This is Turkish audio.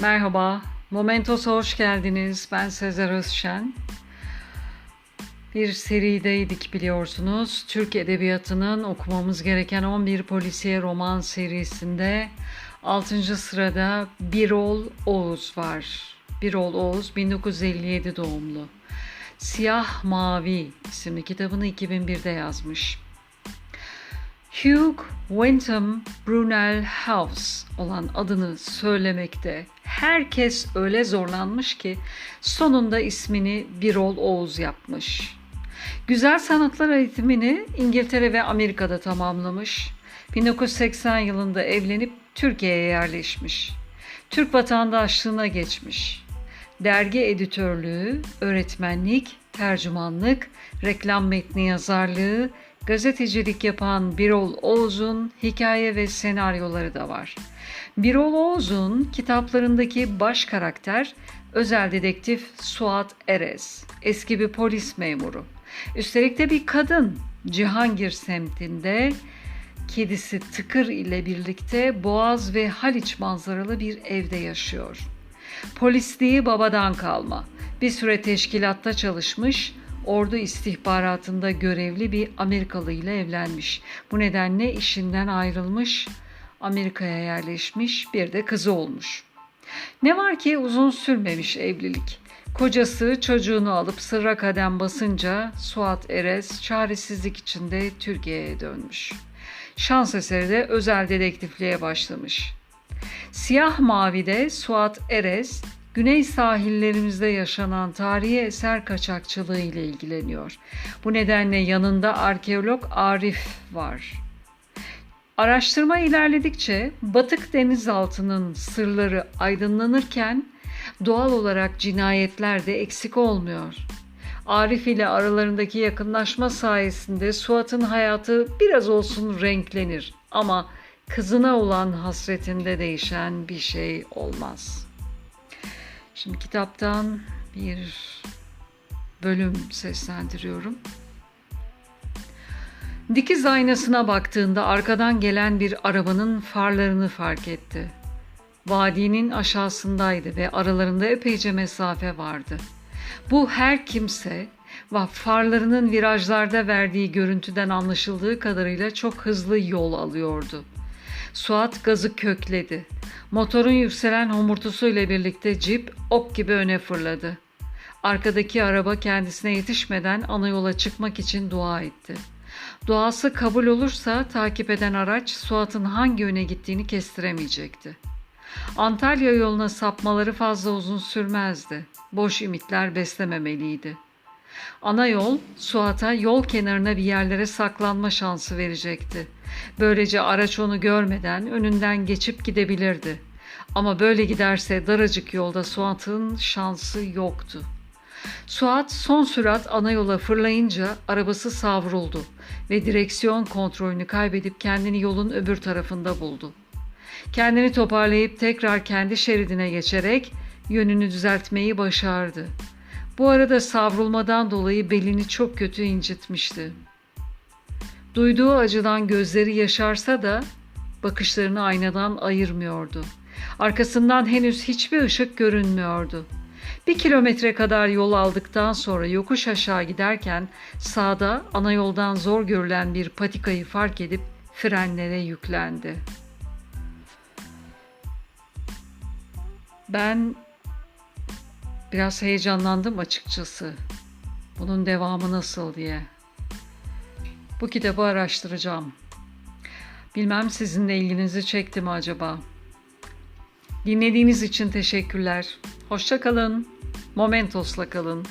Merhaba, Momentos'a hoş geldiniz. Ben Sezer Özşen. Bir serideydik biliyorsunuz. Türk Edebiyatı'nın okumamız gereken 11 polisiye roman serisinde 6. sırada Birol Oğuz var. Birol Oğuz 1957 doğumlu. Siyah Mavi isimli kitabını 2001'de yazmış. Hugh Wyndham Brunel House olan adını söylemekte herkes öyle zorlanmış ki sonunda ismini Birol Oğuz yapmış. Güzel sanatlar eğitimini İngiltere ve Amerika'da tamamlamış. 1980 yılında evlenip Türkiye'ye yerleşmiş. Türk vatandaşlığına geçmiş. Dergi editörlüğü, öğretmenlik, tercümanlık, reklam metni yazarlığı, gazetecilik yapan Birol Oğuz'un hikaye ve senaryoları da var. Birol Oğuz'un kitaplarındaki baş karakter özel dedektif Suat Erez, eski bir polis memuru. Üstelik de bir kadın Cihangir semtinde kedisi Tıkır ile birlikte Boğaz ve Haliç manzaralı bir evde yaşıyor. Polisliği babadan kalma. Bir süre teşkilatta çalışmış, ordu istihbaratında görevli bir Amerikalı ile evlenmiş. Bu nedenle işinden ayrılmış, Amerika'ya yerleşmiş, bir de kızı olmuş. Ne var ki uzun sürmemiş evlilik. Kocası çocuğunu alıp sırra kadem basınca Suat Erez çaresizlik içinde Türkiye'ye dönmüş. Şans eseri de özel dedektifliğe başlamış. Siyah Mavi'de Suat Erez güney sahillerimizde yaşanan tarihi eser kaçakçılığı ile ilgileniyor. Bu nedenle yanında arkeolog Arif var. Araştırma ilerledikçe batık denizaltının sırları aydınlanırken doğal olarak cinayetler de eksik olmuyor. Arif ile aralarındaki yakınlaşma sayesinde Suat'ın hayatı biraz olsun renklenir ama kızına olan hasretinde değişen bir şey olmaz. Şimdi kitaptan bir bölüm seslendiriyorum. Dikiz aynasına baktığında arkadan gelen bir arabanın farlarını fark etti. Vadinin aşağısındaydı ve aralarında epeyce mesafe vardı. Bu her kimse farlarının virajlarda verdiği görüntüden anlaşıldığı kadarıyla çok hızlı yol alıyordu. Suat gazı kökledi. Motorun yükselen homurtusuyla birlikte cip ok gibi öne fırladı. Arkadaki araba kendisine yetişmeden ana yola çıkmak için dua etti. Duası kabul olursa takip eden araç Suat'ın hangi yöne gittiğini kestiremeyecekti. Antalya yoluna sapmaları fazla uzun sürmezdi. Boş ümitler beslememeliydi. Ana yol Suat'a yol kenarına bir yerlere saklanma şansı verecekti. Böylece araç onu görmeden önünden geçip gidebilirdi. Ama böyle giderse daracık yolda Suat'ın şansı yoktu. Suat son sürat ana yola fırlayınca arabası savruldu ve direksiyon kontrolünü kaybedip kendini yolun öbür tarafında buldu. Kendini toparlayıp tekrar kendi şeridine geçerek yönünü düzeltmeyi başardı. Bu arada savrulmadan dolayı belini çok kötü incitmişti. Duyduğu acıdan gözleri yaşarsa da bakışlarını aynadan ayırmıyordu. Arkasından henüz hiçbir ışık görünmüyordu. Bir kilometre kadar yol aldıktan sonra yokuş aşağı giderken sağda ana yoldan zor görülen bir patikayı fark edip frenlere yüklendi. Ben biraz heyecanlandım açıkçası. Bunun devamı nasıl diye. Bu kitabı araştıracağım. Bilmem sizin de ilginizi çekti mi acaba? Dinlediğiniz için teşekkürler. Hoşça kalın. Momentos'la kalın.